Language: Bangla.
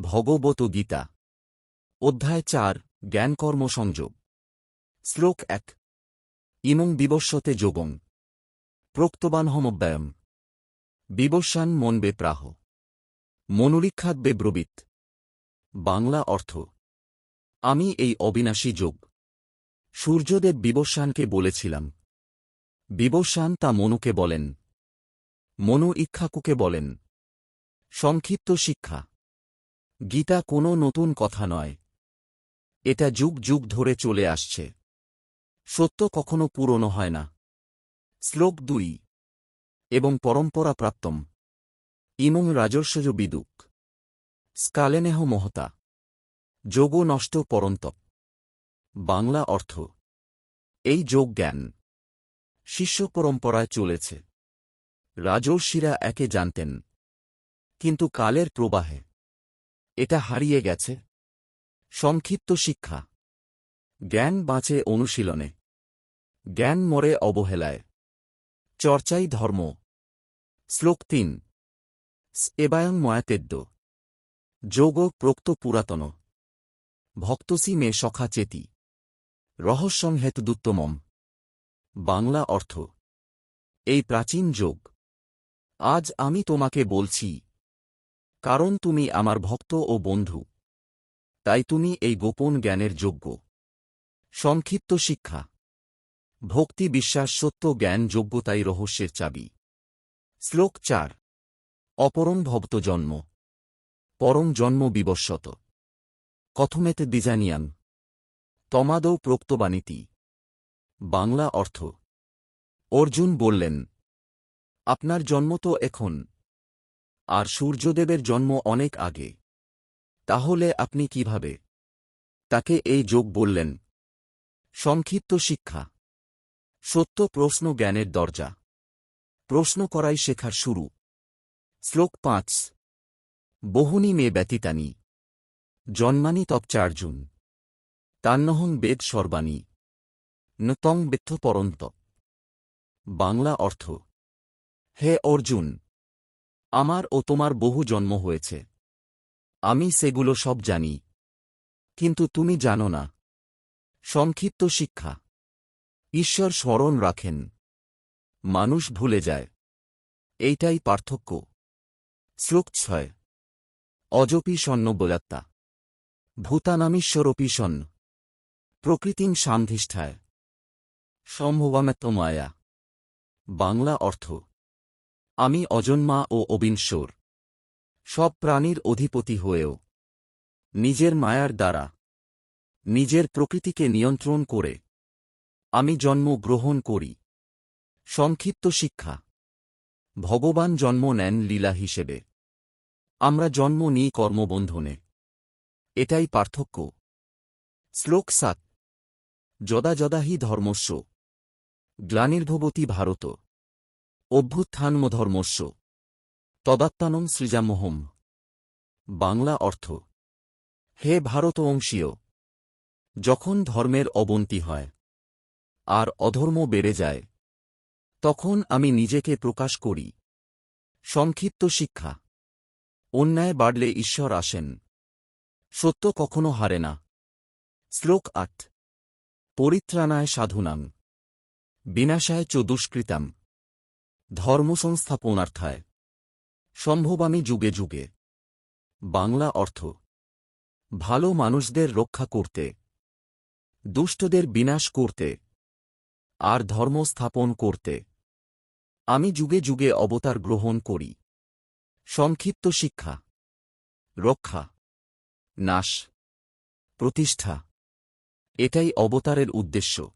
ভগবত গীতা। অধ্যায় চার, জ্ঞানকর্ম সংযোগ। শ্লোক এক। ইমং বিবস্বতে যোগং। প্রক্তবান হমব্যয়ম বিবস্বান মনবে প্রাহ। মনুরীক্ষাদ্বে ব্রবীত। বাংলা অর্থ। আমি এই অবিনাশী যোগ। সূর্যদেব বিবস্বানকে বলেছিলাম। বিবস্বান তা মনুকে বলেন। মনু ইক্ষাকুকে বলেন। সংক্ষিপ্ত শিক্ষা। গীতা কোনো নতুন কথা নয়। এটা যুগ যুগ ধরে চলে আসছে। সত্য কখনো পুরনো হয় না। শ্লোক দুই। এবং পরম্পরা প্রাপ্তম। ইমং রাজর্ষজ বিদুক। স্কালেনেহ মহতা। যোগ নষ্ট পরন্তপ। বাংলা অর্থ। এই যোগ জ্ঞান। শিষ্য পরম্পরায় চলেছে। রাজর্ষিরা একে জানতেন। কিন্তু কালের প্রবাহে। এটা হারিয়ে গেছে। সংক্ষিপ্ত শিক্ষা। জ্ঞান বাঁচে অনুশীলনে। জ্ঞান মরে অবহেলায়। চর্চাই ধর্ম। শ্লোক তিন। এবায়ং ময়াতেদ্য যোগ প্রোক্ত পুরাতন। ভক্তসি মে সখা চেতি। রহস্যং হেতুদুত্তমম। বাংলা অর্থ। এই প্রাচীন যোগ। আজ আমি তোমাকে বলছি কারণ তুমি আমার ভক্ত ও বন্ধু। তাই তুমি এই গোপন জ্ঞানের যোগ্য। সংক্ষিপ্ত শিক্ষা। ভক্তি বিশ্বাস সত্য জ্ঞান যোগ্যতাই রহস্যের চাবি। শ্লোক চার। অপরম ভক্ত জন্ম। পরম জন্ম বিবস্বত কথমেতে বিজানিয়ান তমাদৌ প্রোক্তবাণীতি। বাংলা অর্থ। অর্জুন বললেন, আপনার জন্ম তো এখন। আর সূর্যদেবের জন্ম অনেক আগে। তাহলে আপনি কীভাবে? তাকে এই যোগ বললেন। সংক্ষিপ্ত শিক্ষা। সত্য প্রশ্ন জ্ঞানের দরজা। প্রশ্ন করাই শেখার শুরু। শ্লোক পাঁচ। বহুনি মে ব্যতীতানি। জন্মানি তপচার্জুন। তান্নহং বেদ সর্বাণী। নতং বেত্থ পরন্ত বাংলা অর্থ। হে অর্জুন! আমার ও তোমার বহু জন্ম হয়েছে। আমি সেগুলো সব জানি। কিন্তু তুমি জানো না। সংক্ষিপ্ত শিক্ষা। ঈশ্বর স্মরণ রাখেন। মানুষ ভুলে যায়। এইটাই পার্থক্য। শ্লোক ছয়। অজপি সন্নব্বয়াত্মা ভূতানামীশ্বরপি সন্ন প্রকৃতিং সান্ধিষ্ঠায়। সম্ভবামেত্তমায়া। বাংলা অর্থ আমি অজন্মা ও অবিনশ্বর। সব প্রাণীর অধিপতি হয়েও। নিজের মায়ার দ্বারা। নিজের প্রকৃতিকে নিয়ন্ত্রণ করে। আমি জন্ম গ্রহণ করি। সংক্ষিপ্ত শিক্ষা। ভগবান জন্ম নেন লীলা হিসেবে। আমরা জন্ম নিই কর্মবন্ধনে। এটাই পার্থক্য। শ্লোক সাত। যদা যদা হি গ্লানির্ভবতী ভারত। অভ্যুত্থানমধর্মস্য। তদাত্মানং সৃজামোহম বাংলা অর্থ, হে ভারত অংশীয় যখন ধর্মের অবন্তি হয় আর অধর্ম বেড়ে যায়, তখন আমি নিজেকে প্রকাশ করি। সংক্ষিপ্ত শিক্ষা, অন্যায় বাড়লে ঈশ্বর আসেন, সত্য কখনো হারে না। শ্লোক আট, পরিত্রাণায় সাধুনাং বিনাশায় চ দুষ্কৃতাম ধর্মসংস্থাপনার্থায়। সম্ভবামী যুগে যুগে। বাংলা অর্থ। ভালো মানুষদের রক্ষা করতে। দুষ্টদের বিনাশ করতে। আর ধর্ম স্থাপন করতে। আমি যুগে যুগে অবতার গ্রহণ করি। সংক্ষিপ্ত শিক্ষা। রক্ষা। নাশ। প্রতিষ্ঠা। এটাই অবতারের উদ্দেশ্য।